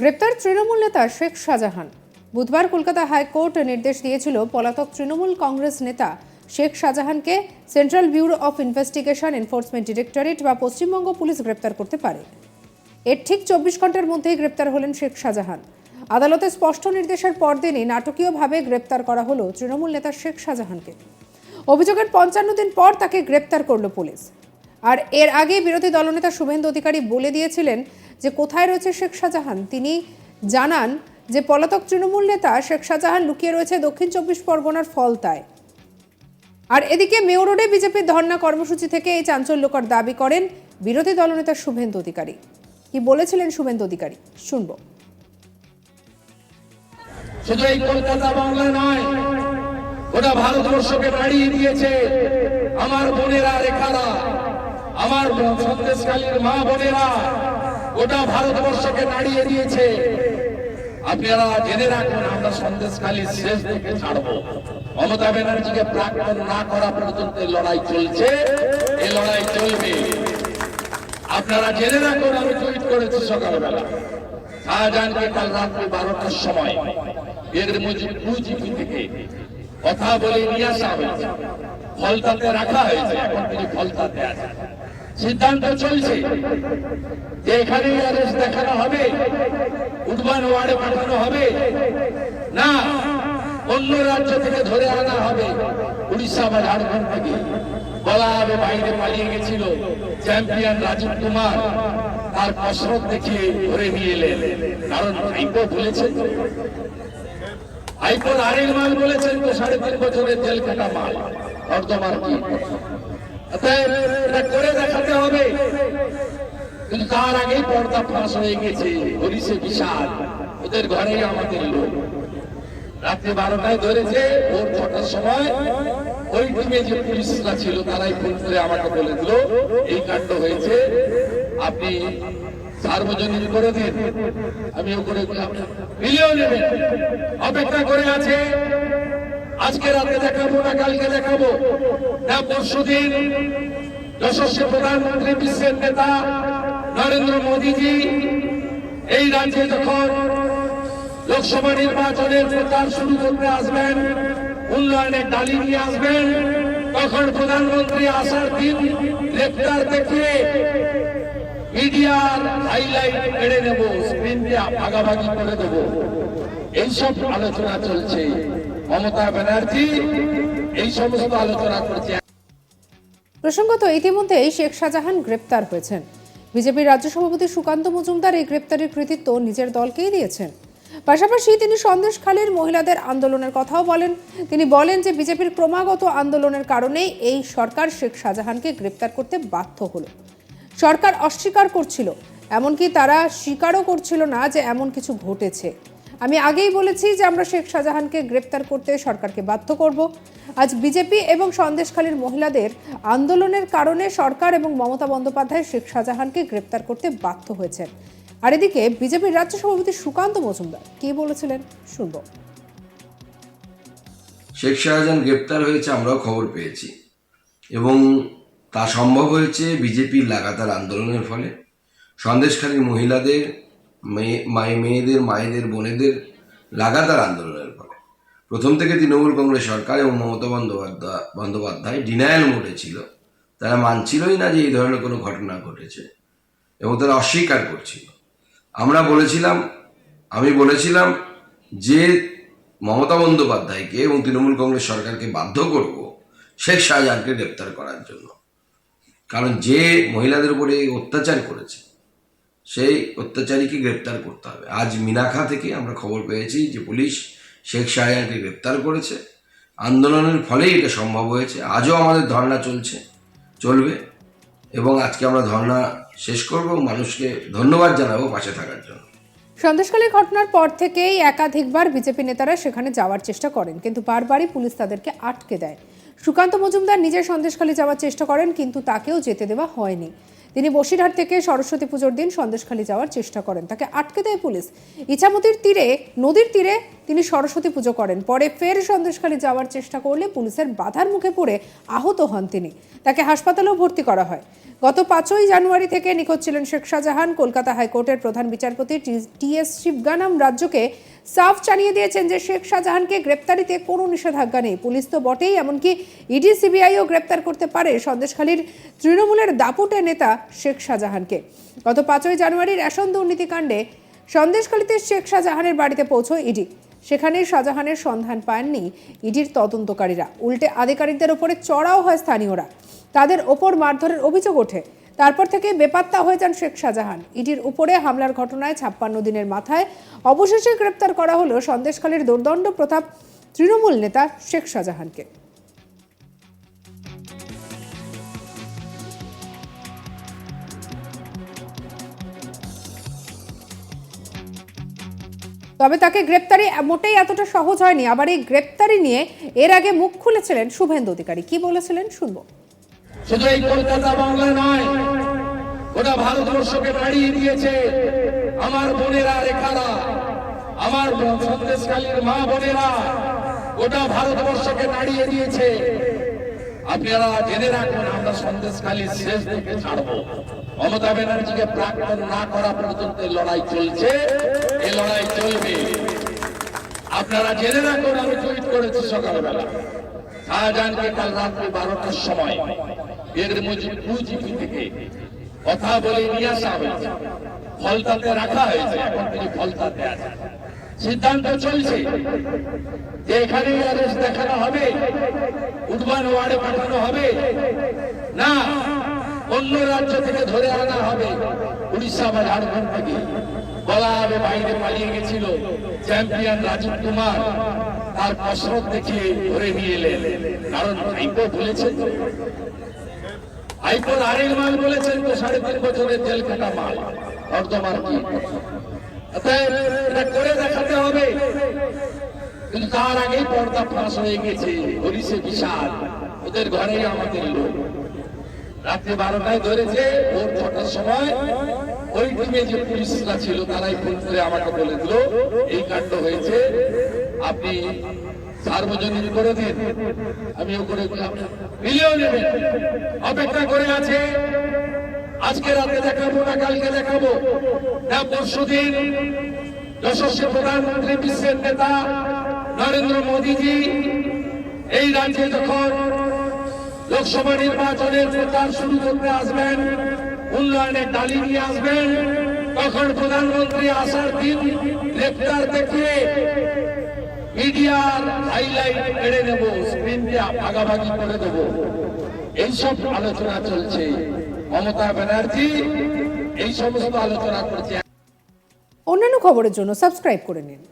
গ্রেপ্তার তৃণমূল নেতা শেখ শাহজাহান। বুধবার কলকাতা হাইকোর্ট নির্দেশ দিয়েছিল পলাতক তৃণমূল কংগ্রেস নেতা শেখ শাহজাহানকে Central Bureau of Investigation Enforcement Directorate বা পশ্চিমবঙ্গ পুলিশ গ্রেপ্তার করতে পারে। এর ঠিক চব্বিশ ঘণ্টার মধ্যেই গ্রেপ্তার হলেন শেখ শাহজাহান। আদালতে স্পষ্ট নির্দেশের পরদিনই নাটকীয়ভাবে গ্রেপ্তার করা হলো তৃণমূল নেতা শেখ শাহজাহানকে। অভিযোগের পঞ্চান্ন দিন পর তাকে গ্রেপ্তার করল পুলিশ। আর এর আগে বিরোধী দলনেতা শুভেন্দু অধিকারী বলে দিয়েছিলেন যে কোথায় রয়েছে শেখ শাহজাহান, তিনি জানান যে পলাতক তৃণমূল নেতা শেখ শাহজাহান লুকিয়ে রয়েছে দক্ষিণ চব্বিশ পরগনার ফলতায়। আর এদিকে মেয়র রোডে বিজেপির ধর্ণা কর্মসূচি থেকে এই চাঞ্চল্যকর দাবি করেন বিরোধী দলনেতা শুভেন্দু অধিকারী। কি বলেছিলেন শুভেন্দু অধিকারী? শুনব। শুধু এই কলকাতা বাংলা নয়। গোটা ভারতবর্ষকে নাড়িয়ে দিয়েছে আমার বোনেরা রেখারা, আমার সন্দেশকালীর মা বোনেরা। গোটা ভারতবর্ষকে নাড়িয়ে দিয়েছে। আপনারা জেনে রাখুন, আমরা সন্দেশকালীর শেষ থেকে ছাড়বো। মমতা ব্যানার্জিকে প্রাক্তন না করা পর্যন্ত লড়াই চলছে। এই লড়াই চলবে। আপনারা জেনে রাখুন, আমি টুইট করেছি সকালবেলা। শাহজাহানকে কাল রাত্রি বারোটার সময় এর মুজিবি থেকে কথা বলে নিয়ে আসা হয়েছে। ফলতাতে রাখা হয়েছে, এখন তিনি ফলতাতে আছে সিদ্ধান্ত চলছে। যে এখানে অ্যারেস্ট দেখানো হবে উডবান ওয়ার্ডে পাঠানো হবে। না, অন্য রাজ্য থেকে ধরে আনা হবে। উড়িষ্যা বা ঝাড়খণ্ড থেকে। বলা হবে বাইরে পালিয়ে গেছিল চ্যাম্পিয়ন রাজীব কুমার। তার কসরত দেখিয়ে ধরে নিয়ে এলেন। কারণ হাইকো বলেছেন। হাইকোর আরেক মাল বলেছেন তো সাড়ে তিন বছরের জেল কাটা মাল অর্ধমার কি? করে দেখাতে হবে। কিন্তু তার আগেই পর্দা ফাঁস হয়ে গেছে, হরিষে বিশাল। ওদের ঘরেই আমাদের লোক। রাত্রে বারোটায় ধরেছে, ভোর ছটার সময় ওই টিমে যে পুলিশরা ছিল, তারাই ফোন করে আমাকে বলে দিল, এই কাণ্ড হয়েছে। আপনি সার্বজনীন করে দিন। আমি ও করে দিলাম নেবেন অপেক্ষা করে আছে। আজকে রাতে দেখাবো না, কালকে দেখাবো। না পরশু দিন যশস্বী প্রধানমন্ত্রী বিশ্বের নেতা নরেন্দ্র মোদীজি, এই রাজ্যে যখন লোকসভা নির্বাচনের প্রচার শুরু করতে আসবেন, উন্নয়নের ডালি নিয়ে আসবেন, তখন প্রধানমন্ত্রী আসার দিন গ্রেপ্তার দেখিয়ে মিডিয়ার হাইলাইট কেড়ে নেব স্ক্রিনকে ভাগাভাগি করে দেব। এইসব আলোচনা চলছে। মমতা ব্যানার্জি এই সমস্ত আলোচনা করছে। প্রসঙ্গত ইতিমধ্যেই শেখ শাহজাহান গ্রেপ্তার হয়েছেন। বিজেপির রাজ্য সভাপতি সুকান্ত মজুমদার এই গ্রেপ্তারের কৃতিত্ব নিজের দলকেই দিয়েছেন। পাশাপাশি তিনি সন্দেশখালীর মহিলাদের আন্দোলনের কথাও বলেন। তিনি বলেন যে বিজেপির ক্রমাগত আন্দোলনের কারণেই এই সরকার শেখ শাহজাহানকে গ্রেপ্তার করতে বাধ্য হলো। সরকার অস্বীকার করছিল, এমনকি তারা স্বীকারও করছিল না যে এমন কিছু ঘটেছে। আমি আগেই বলেছি যে আমরা শেখ শাহজাহানকে গ্রেপ্তার করতে সরকারকে বাধ্য করব। আজ বিজেপি এবং সন্দেশখালীর মহিলাদের আন্দোলনের কারণে সরকার এবং মমতা বন্দ্যোপাধ্যায় শেখ শাহজাহানকে গ্রেপ্তার করতে বাধ্য হয়েছেন। আর এদিকে বিজেপির রাজ্য সভাপতি সুকান্ত মজুমদার, কি বলেছিলেন? শুনব। শেখ শাহজাহান গ্রেপ্তার হয়েছে, আমরাও খবর পেয়েছি। এবং তা সম্ভব হয়েছে বিজেপির লাগাতার আন্দোলনের ফলে। সন্দেশখালীর মহিলাদের মেয়ে, মায়ে মেয়েদের, মায়েদের, বোনেদের লাগাতার আন্দোলনের ফলে। প্রথম থেকে তৃণমূল কংগ্রেস সরকার এবং মমতা বন্দ্যোপাধ্যায় বন্দ্যোপাধ্যায় ডিনায়াল মোডে ছিল। তারা মানছিলই না যে এই ধরনের কোনো ঘটনা ঘটেছে এবং তারা অস্বীকার করছিল। আমরা বলেছিলাম, আমি বলেছিলাম যে মমতা বন্দ্যোপাধ্যায়কে এবং তৃণমূল কংগ্রেস সরকারকে বাধ্য করব শেখ শাহজাহানকে গ্রেপ্তার করার জন্য। কারণ যে মহিলাদের উপরে অত্যাচার করেছে সেই অত্যাচারীকে গ্রেপ্তার করতে হবে। আজ মিনাখা থেকে আমরা খবর পেয়েছি যে পুলিশ শেখ শাহজাহানকে গ্রেপ্তার করেছে। আন্দোলনের ফলেই এটা সম্ভব হয়েছে। আজও আমাদের ধর্ণা চলছে, চলবে। এবং আজকে আমরা ধর্ণা শেষ করব। মানুষকে ধন্যবাদ জানাব পাশে থাকার জন্য। সন্দেশখালী ঘটনার পর থেকেই একাধিকবার বিজেপি নেতারা সেখানে যাওয়ার চেষ্টা করেন। কিন্তু বারবারই পুলিশ তাদেরকে আটকে দেয়। সুকান্ত মজুমদার নিজের সন্দেশখালী যাওয়ার চেষ্টা করেন, কিন্তু তাকেও যেতে দেওয়া হয়নি। তিনি বসিরহাট থেকে সরস্বতী পুজোর দিন সন্দেশখালী যাওয়ার চেষ্টা করেন। তাকে আটকে দেয় পুলিশ। ইছামতির তীরে, নদীর তীরে তিনি সরস্বতী পুজো করেন। পরে ফের সন্দেশখালী যাওয়ার চেষ্টা করলে পুলিশের বাধার মুখে পড়ে আহত হন তিনি। তাকে হাসপাতালেও ভর্তি করা হয়। গত পাঁচই জানুয়ারি থেকে নিখোঁজ ছিলেন শেখ শাহজাহান। কলকাতা হাইকোর্টের প্রধান বিচারপতি টি এস শিবগানাম রাজ্যকে সাফ জানিয়ে দিয়েছেন যে শেখ শাহজাহানকে গ্রেপ্তারিতে কোনো নিষেধাজ্ঞা নেই। পুলিশ তো বটেই, এমনকি ইডি, সিবিআইও গ্রেপ্তার করতে পারে সন্দেশখালীর তৃণমূলের দাপুটে নেতা শেখ শাহজাহানকে। গত পাঁচই জানুয়ারির রেশন দুর্নীতিকাণ্ডে সন্দেশখালীতে শেখ শাহজাহানের বাড়িতে পৌঁছয় ইডি। সেখানে শাহজাহানের সন্ধান পাননি ইডির তদন্তকারীরা। উল্টে আধিকারিকদের ওপরে চড়াও হয় স্থানীয়রা। তাদের ওপর মারধরের অভিযোগ ওঠে। তারপর থেকে বেপাত্তা হয়ে যান শেখ শাহজাহান। ইডির উপরে হামলার ঘটনায় ছাপ্পান্ন দিনের মাথায় অবশেষে গ্রেপ্তার করা হলো সন্দেশখালীর দুর্দণ্ড প্রতাপ তৃণমূল নেতা শেখ শাহজাহানকে। তবে তাকে গ্রেপ্তারি মোটেই এতটা সহজ হয়নি। আবার এই গ্রেপ্তারি নিয়ে এর আগে মুখ খুলেছিলেন শুভেন্দু অধিকারী। কি বলেছিলেন শুনব। শুধু এই কলকাতা বাংলা নয় ওটা ভারতবর্ষকে দাঁড়িয়ে দিয়েছে আমার বোনেরা রেখারা, আমার সন্দেশকালীর মা বোনেরা ওটা ভারতবর্ষকে দাঁড়িয়ে দিয়েছে। আপনারা জেনে রাখুন, আমরা সন্দেশকালীর শেষ দিকে ছাড়বো। মমতা ব্যানার্জিকে প্রাক্তন না করা পর্যন্ত লড়াই চলছে, এই লড়াই চলবে। আপনারা জেনে রাখুন, আমি টুইট করেছি সকালবেলা। শাহজাহানকে কাল রাত্রি বারোটার সময়। এর মুজিবি থেকে কথা বলে নিয়ে আসা হয়েছে। ফলতাতে রাখা হয়েছে, এখন তিনি ফলতাতে আছে। সিদ্ধান্ত চলছে যে এখানে অ্যারেস্ট দেখানো হবে উডবান ওয়ার্ডে পাঠানো হবে। না, অন্য রাজ্য থেকে ধরে আনা হবে। উড়িষ্যা বা ঝাড়খণ্ড থেকে। বলা হবে বাইরে পালিয়ে গেছিল চ্যাম্পিয়ন রাজীব কুমার। তার কসরত দেখিয়ে ধরে নিয়ে এলেন। কারণ হাইকো বলেছেন হাইকোর আরেক মাল বলেছেন তো সাড়ে তিন বছরের জেল কাটা মাল। অর্ধমার কি? করে দেখাতে হবে। কিন্তু তার আগেই পর্দা ফাঁস হয়ে গেছে, হরিষে বিশাল। ওদের ঘরেই আমাদের লোক। রাত্রে বারোটায় ধরেছে, ভোর ছটার সময় ওই টিমে যে পুলিশরা ছিল, তারাই ফোন করে আমাকে বলে দিল, এই কাণ্ড হয়েছে। আপনি সার্বজনীন করে দিন। আমিও করে মিলিয়েও নেবেন অপেক্ষা করে আছে। আজকে রাতে দেখাবো না, কালকে দেখাবো। না পরশু দিন যশস্বী প্রধানমন্ত্রী বিশ্বের নেতা নরেন্দ্র মোদীজি এই রাজ্যে যখন লোকসভা নির্বাচনের প্রচার শুরু করতে আসবেন, উন্নয়নের ডালি নিয়ে আসবেন, তখন প্রধানমন্ত্রী আসার দিন গ্রেপ্তার দেখিয়ে মিডিয়ার হাইলাইট কেড়ে নেব স্ক্রিনকে ভাগাভাগি করে দেব। এইসব আলোচনা চলছে। মমতা ব্যানার্জি এই সমস্ত আলোচনা করছে। অন্যান্য খবরের জন্য সাবস্ক্রাইব করে নিন।